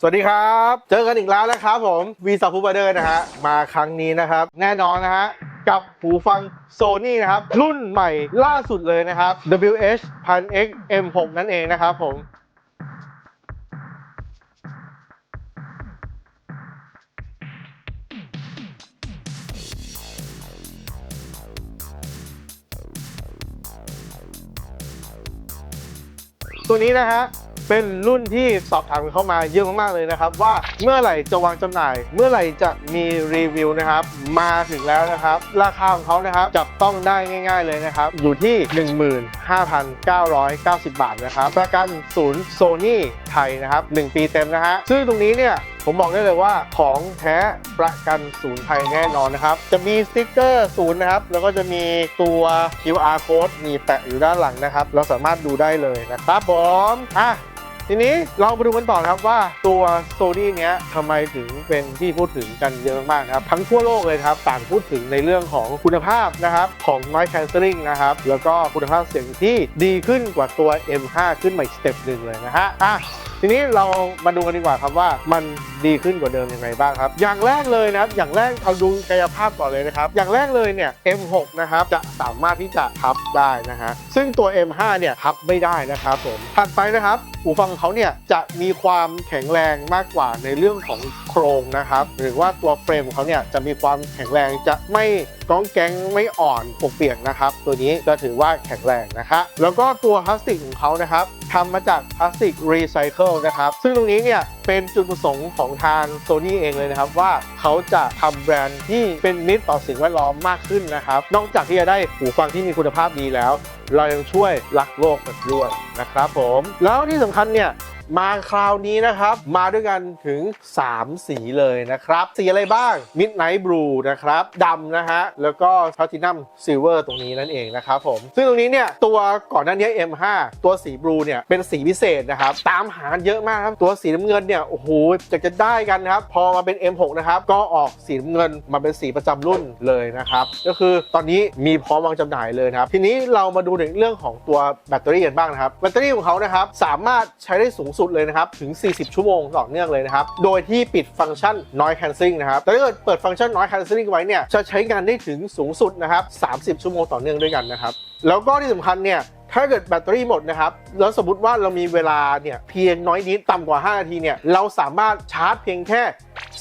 สวัสดีครับ เจอกันอีกแล้วนะครับผมวีซ a ฟูบเดอร์นะฮะ มาครั้งนี้นะครับ แน่นอนนะฮะ กับหูฟังโซนี่นะครับ รุ่นใหม่ล่าสุดเลยนะครับ WH 1000 X M6 นั่นเองนะครับผม ตัวนี้นะฮะ เป็นรุ่นที่สอบถามเข้ามาเยอะมากๆเลยนะครับ ว่าเมื่อไหร่จะวางจำหน่าย เมื่อไหร่จะมีรีวิวนะครับ มาถึงแล้วนะครับ ราคาของเขานะครับจับต้องได้ง่าย ๆเลยนะครับ อยู่ที่ 15,990 บาทนะครับประกันศูนย์โซนี่ไทยนะครับ 1 ปีเต็มนะฮะซึ่งตรงนี้เนี่ยผมบอกได้เลยว่าของแท้ประกันศูนย์ไทยแน่นอนนะครับ จะมีสติ๊กเกอร์ศูนย์นะครับ แล้วก็จะมีตัว QR code มีแปะอยู่ด้านหลังนะครับ เราสามารถดูได้เลยนะครับผมอะ ทีนี้เรามาดูกันต่อครับว่าตัวโซนี่เนี้ยทำไมถึงเป็นที่พูดถึงกันเยอะมากครับ ทั้งทั่วโลกเลยครับต่างพูดถึงในเรื่องของคุณภาพนะครับของ noise cancelling นะครับ แล้วก็คุณภาพเสียงที่ดีขึ้นกว่าตัว M5 ขึ้นมาอีกสเต็ปหนึ่งเลยนะฮะอะ ทีนี้เรามาดูกันดีกว่าครับว่ามันดีขึ้นกว่าเดิมยังไงบ้างครับ อย่างแรกเลยนะครับอย่างแรกเอาดูกายภาพก่อนเลยนะครับ อย่างแรกเลยเนี่ย M6 นะครับจะสามารถที่จะพับได้นะฮะซึ่งตัว M5 เนี่ยพับไม่ได้นะครับผมถัดไปนะครับหูฟังของเขาเนี่ยจะมีความแข็งแรงมากกว่าในเรื่องของโครงนะครับ หรือว่าตัวเฟรมของเขาเนี่ยจะมีความแข็งแรงจะไม่ ก้องแก๊งไม่อ่อนปกเปียกนะครับ ตัวนี้ก็ถือว่าแข็งแรงนะคะแล้วก็ตัวพลาสติกของเขานะครับทำมาจากพลาสติกรีไซเคิลนะครับ ซึ่งตรงนี้เนี่ยเป็นจุดประสงค์ของทางโซนี่เองเลยนะครับว่าเขาจะทำแบรนด์ที่เป็นมิตรต่อสิ่งแวดล้อมมากขึ้นนะครับ นอกจากที่จะได้หูฟังที่มีคุณภาพดีแล้ว เรายังช่วยรักโลกกันด้วยนะครับผม แล้วที่สำคัญเนี่ย มาคราวนี้นะครับ มาด้วยกันถึง 3 สีเลยนะครับ สีอะไรบ้าง Midnight Blue นะครับดำนะฮะ แล้วก็ Platinum Silver ตรงนี้นั่นเองนะครับผม ซึ่งตรงนี้เนี่ย ตัวก่อนหน้านี้ M5 ตัวสีบลูเนี่ยเป็นสีพิเศษนะครับ ตามหากันเยอะมากครับ ตัวสีน้ำเงินเนี่ย โอ้โหจะจะได้กันนะครับ พอมาเป็น M6 นะครับ ก็ออกสีน้ำเงินมาเป็นสีประจำรุ่นเลยนะครับ ก็คือตอนนี้มีพร้อมวางจำหน่ายเลยนะครับ ทีนี้เรามาดูในเรื่องของตัวแบตเตอรี่กันบ้างนะครับ แบตเตอรี่ของเขานะครับสามารถใช้ได้สูงสุดเลยนะครับ ถึง 40 ชั่วโมงต่อเนื่องเลยนะครับ โดยที่ปิดฟังก์ชัน noise cancelling นะครับ แต่ถ้าเกิดเปิดฟังก์ชัน noise cancelling ไว้เนี่ย จะใช้งานได้ถึงสูงสุดนะครับ 30 ชั่วโมงต่อเนื่องด้วยกันนะครับ แล้วก็ที่สำคัญเนี่ยถ้าเกิดแบตเตอรี่หมดนะครับ แล้วสมมติว่าเรามีเวลาเนี่ยเพียงน้อยนิดต่ำกว่า 5 นาทีเนี่ย เราสามารถชาร์จเพียงแค่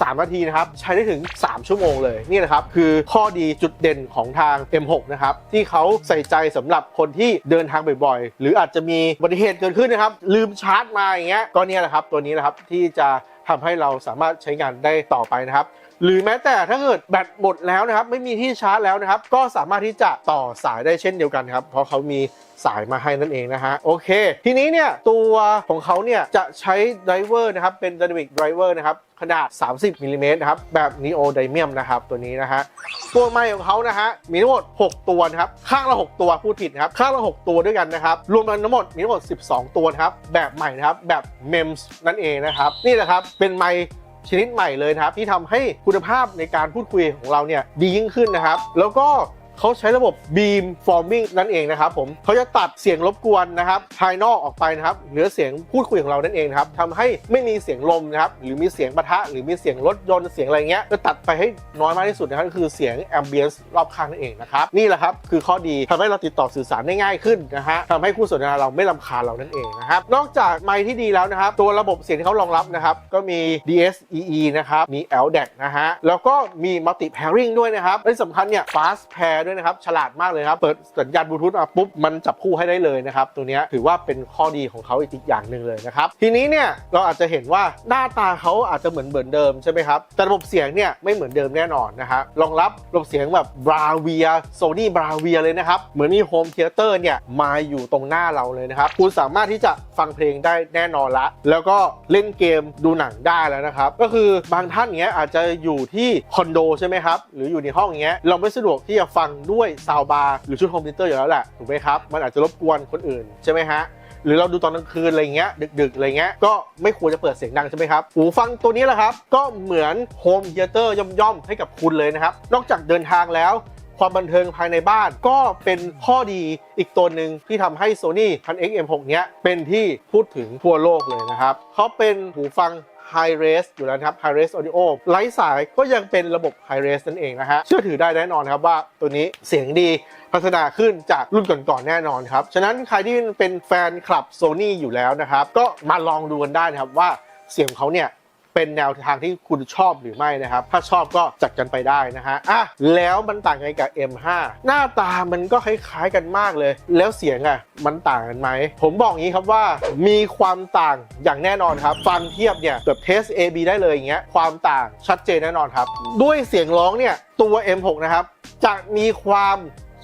3 นาทีนะครับใช้ได้ถึง 3 ชั่วโมงเลยนี่นะครับคือข้อดีจุดเด่นของทาง M6 นะครับที่เขาใส่ใจสำหรับคนที่เดินทางบ่อยๆ หรืออาจจะมีอุบัติเหตุเกิดขึ้นนะครับลืมชาร์จมาอย่างเงี้ยก็เนี่ยแหละครับตัวนี้นะครับที่จะทำให้เราสามารถใช้งานได้ต่อไปนะครับหรือแม้แต่ถ้าเกิดแบตหมดแล้วนะครับ ไม่มีที่ชาร์จแล้วนะครับ ก็สามารถที่จะต่อสายได้เช่นเดียวกันครับ เพราะเขามีสายมาให้นั่นเองนะฮะ โอเค ทีนี้เนี่ย ตัวของเขาเนี่ย จะใช้ไดรเวอร์นะครับ เป็น Dynamic Driver นะครับ ขนาด 30มิลลิเมตรนะครับ แบบ Neo d y m i u m นะครับ ตัวนี้นะฮะ ตัวไมค์ของเขานะฮะ มีทั้งหมด 6 ตัวนะครับ ข้างละ 6 ตัวพูดผิดนะครับ ข้างละ 6 ตัวด้วยกันนะครับ รวมกันทั้งหมดมีทั้งหมด 12 ตัวนะครับ แบบใหม่นะครับ แบบ MEMS นั่นเองนะครับ นี่แหละครับ เป็นไมค์ ชนิดใหม่เลยนะครับที่ทำให้คุณภาพในการพูดคุยของเราเนี่ยดียิ่งขึ้นนะครับ แล้วก็ เขาใช้ระบบ beam forming นั่นเองนะครับผมเขาจะตัดเสียงรบกวนนะครับภายนอกออกไปนะครับเหลือเสียงพูดคุยของเรานั่นเองครับทำให้ไม่มีเสียงลมนะครับหรือมีเสียงปะทะ หรือมีเสียงรถยนต์เสียงอะไรเงี้ยจะตัดไปให้น้อยมากที่สุดนะครับก็คือเสียง ambience รอบข้างนั่นเองนะครับนี่แหละครับคือข้อดีทำให้เราติดต่อสื่อสารได้ง่ายขึ้นนะฮะทำให้คู่สนทนาเราไม่ลำคาญเรานั่นเองนะครับนอกจากไมค์ที่ดีแล้วนะครับตัวระบบเสียงที่เขารองรับนะครับก็มี DSEE นะครับมี LDAC นะฮะแล้วก็มี multi pairing ด้วยนะครับและสำคัญเนี่ย fast pair ด้วยนะครับ ฉลาดมากเลยครับ เปิดสัญญาณบลูทูธมาปุ๊บ มันจับคู่ให้ได้เลยนะครับ ตัวนี้ถือว่าเป็นข้อดีของเขาอีกอย่างหนึ่งเลยนะครับ ทีนี้เนี่ยเราอาจจะเห็นว่าหน้าตาเขาอาจจะเหมือนเหมือนเดิมใช่ไหมครับ แต่ระบบเสียงเนี่ยไม่เหมือนเดิมแน่นอนนะฮะรองรับระบบเสียงแบบบราเวียโซนี่บราเวียเลยนะครับ เหมือนมีโฮมเทเตอร์เนี่ยมาอยู่ตรงหน้าเราเลยนะครับ คุณสามารถที่จะฟังเพลงได้แน่นอนละ แล้วก็เล่นเกมดูหนังได้แล้วนะครับ ก็คือบางท่านเงี้ยอาจจะอยู่ที่คอนโดใช่ไหมครับ หรืออยู่ในห้องเงี้ยเราไม่สะดวกที่จะฟังด้วยซาวบาร์หรือชุดโฮมเทเตอร์อยู่แล้วแหละถูกไหมครับมันอาจจะรบกวนคนอื่นใช่ไหมฮะหรือเราดูตอนกลางคืนอะไรเงี้ยดึกๆอะไรเงี้ยก็ไม่ควรจะเปิดเสียงดังใช่ไหมครับหูฟังตัวนี้แหละครับ ก็เหมือนโฮมเทเตอร์ย่อมๆให้กับคุณเลยนะครับ นอกจากเดินทางแล้วความบันเทิงภายในบ้านก็เป็นข้อดีอีกตัวหนึ่งที่ทำให้ Sony 1000 XM6 เนี้ยเป็นที่พูดถึงทั่วโลกเลยนะครับเขาเป็นหูฟัง High Res อยู่แล้วครับ High Res Audio ไร้สายก็ยังเป็นระบบ High Res นั่นเองนะฮะ เชื่อถือได้แน่นอนครับว่าตัวนี้เสียงดีพัฒนาขึ้นจากรุ่นก่อนๆแน่นอนครับ ฉะนั้นใครที่เป็นแฟนคลับ Sony อยู่แล้วนะครับ ก็มาลองดูกันได้นะครับว่าเสียงเขาเนี่ย เป็นแนวทางที่คุณชอบหรือไม่นะครับ ถ้าชอบก็จัดกันไปได้นะฮะอะแล้วมันต่างไงกับ M5 หน้าตามันก็คล้ายๆกันมากเลย แล้วเสียงอะมันต่างกันไหม ผมบอกงี้ครับว่ามีความต่างอย่างแน่นอนครับ ฟังเทียบเนี่ยแบบเทส AB ได้เลยอย่างเงี้ยความต่างชัดเจนแน่นอนครับ ด้วยเสียงร้องเนี่ยตัว M6 นะครับจะมีความ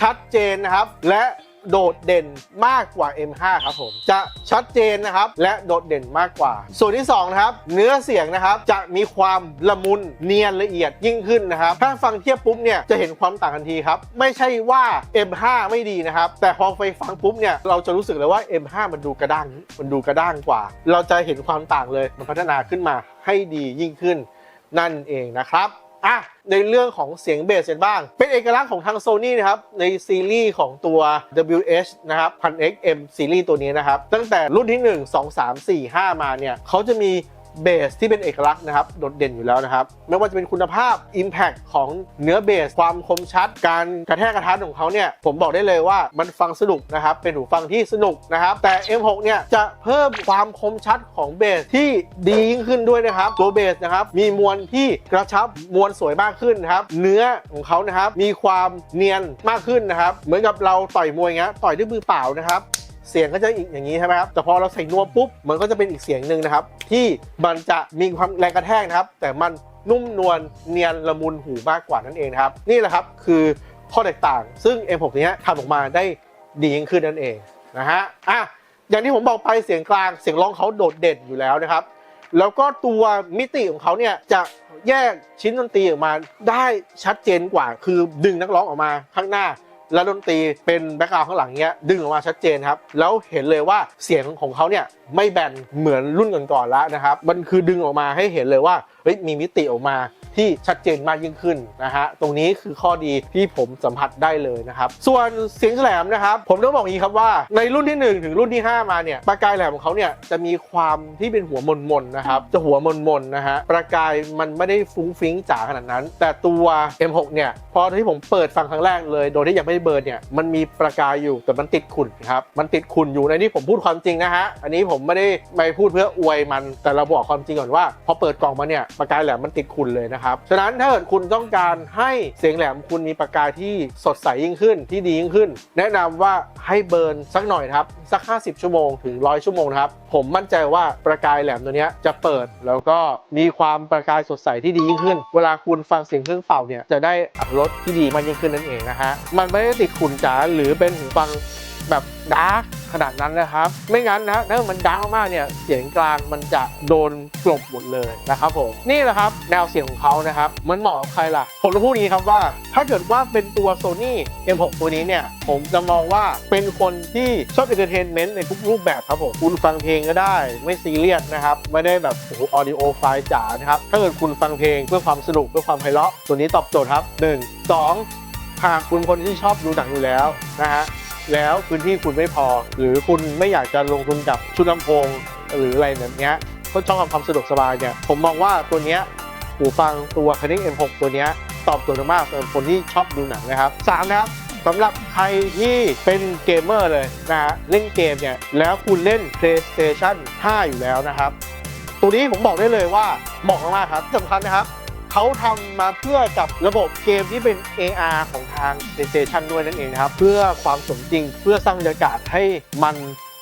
ชัดเจนนะครับ และ โดดเด่นมากกว่า M5 ครับผม จะชัดเจนนะครับ และโดดเด่นมากกว่า ส่วนที่สองนะครับ เนื้อเสียงนะครับ จะมีความละมุนเนียนละเอียดยิ่งขึ้นนะครับ ถ้าฟังเทียบปุ๊บเนี่ยจะเห็นความต่างทันทีครับ ไม่ใช่ว่า M5 ไม่ดีนะครับ แต่พอไปฟังปุ๊บเนี่ยเราจะรู้สึกเลยว่า M5 มันดูกระด้าง มันดูกระด้างกว่า เราจะเห็นความต่างเลย มันพัฒนาขึ้นมาให้ดียิ่งขึ้น นั่นเองนะครับ อะในเรื่องของเสียงเบสกันบ้าง เป็นเอกลักษณ์ของทางโซนี่นะครับในซีรีส์ของตัว WH นะครับ 1000XM ซีรีส์ตัวนี้นะครับ ตั้งแต่รุ่นที่ 1 2 3 4 5 มาเนี่ยเขาจะมี เบสที่เป็นเอกลักษณ์นะครับโดดเด่นอยู่แล้วนะครับ ไม่ว่าจะเป็นคุณภาพ Impact ของเนื้อเบส ความคมชัด การกระแทกกระทันของเขาเนี่ยผมบอกได้เลยว่ามันฟังสนุกนะครับ เป็นหูฟังที่สนุกนะครับ แต่ M6 เนี่ยจะเพิ่มความคมชัดของเบสที่ดียิ่งขึ้นด้วยนะครับตัวเบสนะครับมีมวลที่กระชับมวลสวยมากขึ้นนะครับ เนื้อของเขานะครับมีความเนียนมากขึ้นนะครับ เหมือนกับเราต่อยมวยเงี้ยต่อยด้วยมือเปล่านะครับ เสียงก็จะอีกอย่างนี้ใช่ไหมครับแต่พอเราใส่นวมปุ๊บมันก็จะเป็นอีกเสียงหนึ่งนะครับ ที่มันจะมีความแรงกระแทกนะครับ แต่มันนุ่มนวลเนียนละมุนหูมากกว่านั่นเองนะครับ นี่แหละครับคือข้อแตกต่าง ซึ่ง M6 นี้ทำออกมาได้ดียิ่งขึ้นนั่นเองนะฮะอะอย่างที่ผมบอกไปเสียงกลางเสียงร้องเขาโดดเด่นอยู่แล้วนะครับ แล้วก็ตัวมิติของเขาเนี่ยจะแยกชิ้นดนตรีออกมาได้ชัดเจนกว่า คือดึงนักร้องออกมาข้างหน้า แล้วดนตรีเป็นแบ็กกราวข้างหลังเนี้ยดึงออกมาชัดเจนครับ แล้วเห็นเลยว่าเสียงของเขาเนี่ยไม่แบนเหมือนรุ่นก่อนๆแล้วนะครับ มันคือดึงออกมาให้เห็นเลยว่าเฮ้ยมีมิติออกมาที่ชัดเจนมากยิ่งขึ้นนะฮะ ตรงนี้คือข้อดีที่ผมสัมผัสได้เลยนะครับ ส่วนเสียงแหลมนะครับ ผมต้องบอกงี้ครับว่าในรุ่นที่ 1 ถึงรุ่นที่ 5 มาเนี่ยประกายแหลมของเขาเนี่ยจะมีความที่เป็นหัวมนๆนะครับจะหัวมนๆนะฮะประกายมันไม่ได้ฟุ้งฟิ้งจ๋าขนาดนั้น แต่ตัว M6 เนี่ยพอที่ผมเปิดฟังครั้งแรกเลย โดยที่ยังไม่เบิร์นเนี่ยมันมีประกายอยู่แต่มันติดขุ่นครับมันติดขุ่นอยู่ในนี้ผมพูดความจริงนะฮะอันนี้ผมไม่ได้ไม่พูดเพื่ออวยมันแต่เราบอกความจริงก่อนว่าพอเปิดกล่องมาเนี่ยประกายแหลมมันติดขุ่นเลยนะครับฉะนั้นถ้าเกิดคุณต้องการให้เสียงแหลมคุณมีประกายที่สดใสยิ่งขึ้นที่ดียิ่งขึ้น แนะนำว่าให้เบิร์นสักหน่อยครับสัก 50 ชั่วโมงถึง 100 ชั่วโมงนะครับผมมั่นใจว่าประกายแหลมตัวนี้จะเปิดแล้วก็มีความประกายสดใสที่ดียิ่งขึ้น เวลาคุณฟังเสียงเครื่องเป่าเนี่ยจะได้อัตรสที่ดีมากยิ่งขึ้นนั่นเองนะฮะมันไม่ได้ติดขุ่นจ๋าหรือเป็นหูฟังแบบดาร์กขนาดนั้นนะครับ ไม่งั้นนะถ้ามันดาร์กมากเนี่ยเสียงกลางมันจะโดนกลบหมดเลยนะครับผมนี่แหละครับแนวเสียงของเขานะครับมันเหมาะกับใครล่ะ ผมจะพูดนี้ครับว่า ถ้าเกิดว่าเป็นตัว Sony M6 ตัวนี้เนี่ย ผมจะมองว่าเป็นคนที่ชอบเอนเตอร์เทนเมนต์ในทุกรูปแบบครับผมคุณฟังเพลงก็ได้ไม่ซีเรียสนะครับ ไม่ได้แบบโอ้โหออดิโอไฟล์จ๋านะครับถ้าเกิดคุณฟังเพลงเพื่อความสนุกเพื่อความไพเราะตัวนี้ตอบโจทย์ครับหนึ่งสอง หากคุณคนที่ชอบดูหนังอยู่แล้วนะฮะแล้วพื้นที่คุณไม่พอ หรือคุณไม่อยากจะลงทุนกับชุดลำโพงหรืออะไรแบบเนี้ยก็ชอบความสะดวกสบายเนี่ยผมมองว่าตัวเนี้ยหูฟังตัว Canon M6 ตัวเนี้ยตอบโจทย์มากสำหรับคนที่ชอบดูหนังนะครับสามนะครับสำหรับใครที่เป็นเกมเมอร์เลยนะฮะเล่นเกมเนี่ยแล้วคุณเล่น PlayStation 5 อยู่แล้วนะครับ ตัวนี้ผมบอกได้เลยว่าเหมาะมากครับสำคัญนะครับ เขาทำมาเพื่อกับระบบเกมที่เป็น AR ของทาง PlayStation ด้วยนั่นเองนะครับ เพื่อความสมจริงเพื่อสร้างบรรยากาศให้มัน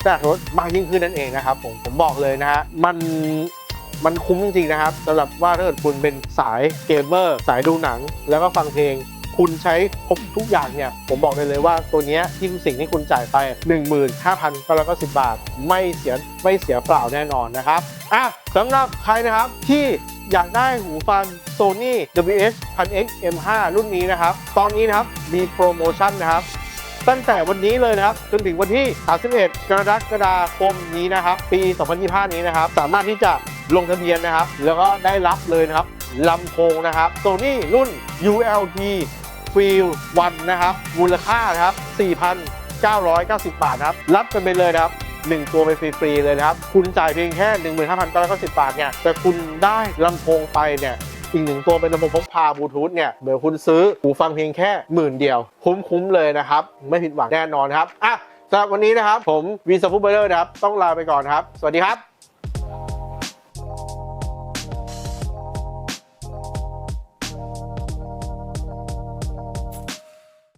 น่ารถมากยิ่งขึ้นนั่นเองนะครับผมผมบอกเลยนะฮะมันมันคุ้มจริงๆนะครับสำหรับว่าถ้าเกิดคุณเป็นสายเกมเมอร์ สายดูหนัง แล้วก็ฟังเพลง คุณใช้ครบทุกอย่างเนี่ย ผมบอกเลยเลยว่าตัวเนี้ยที่สิ่งที่คุณจ่ายไป 15,990 บาท ไม่เสียไม่เสียเปล่าแน่นอนนะครับอะสำหรับใครนะครับที่อยากได้หูฟัง Sony WH 1000X M5 รุ่นนี้นะครับ ตอนนี้นะครับ มีโปรโมชั่นนะครับ ตั้งแต่วันนี้เลยนะครับ จนถึงวันที่ 31 กรกฎาคมนี้นะครับ ปี 2025 นี้นะครับ สามารถที่จะลงทะเบียนนะครับ แล้วก็ได้รับเลยนะครับลำโพงนะครับ Sony รุ่น ULT Field 1นะครับมูลค่านะครับ 4,990 บาทครับรับกันไปเลยนะครับ1 ตัวไปฟรีๆเลยนะครับ คุณจ่ายเพียงแค่ 15,990 บาทเนี่ยแต่คุณได้ลำโพงไปเนี่ยอีกหนึ่งตัวเป็นลำโพงพกพาบลูทูธเนี่ยเดี๋ยวคุณซื้อหูฟังเพียงแค่หมื่นเดียว คุ้มๆเลยนะครับ ไม่ผิดหวังแน่นอนครับอะสำหรับวันนี้นะครับ ผมวีซ่าฟูเบอร์นะครับ ต้องลาไปก่อนครับ สวัสดีครับ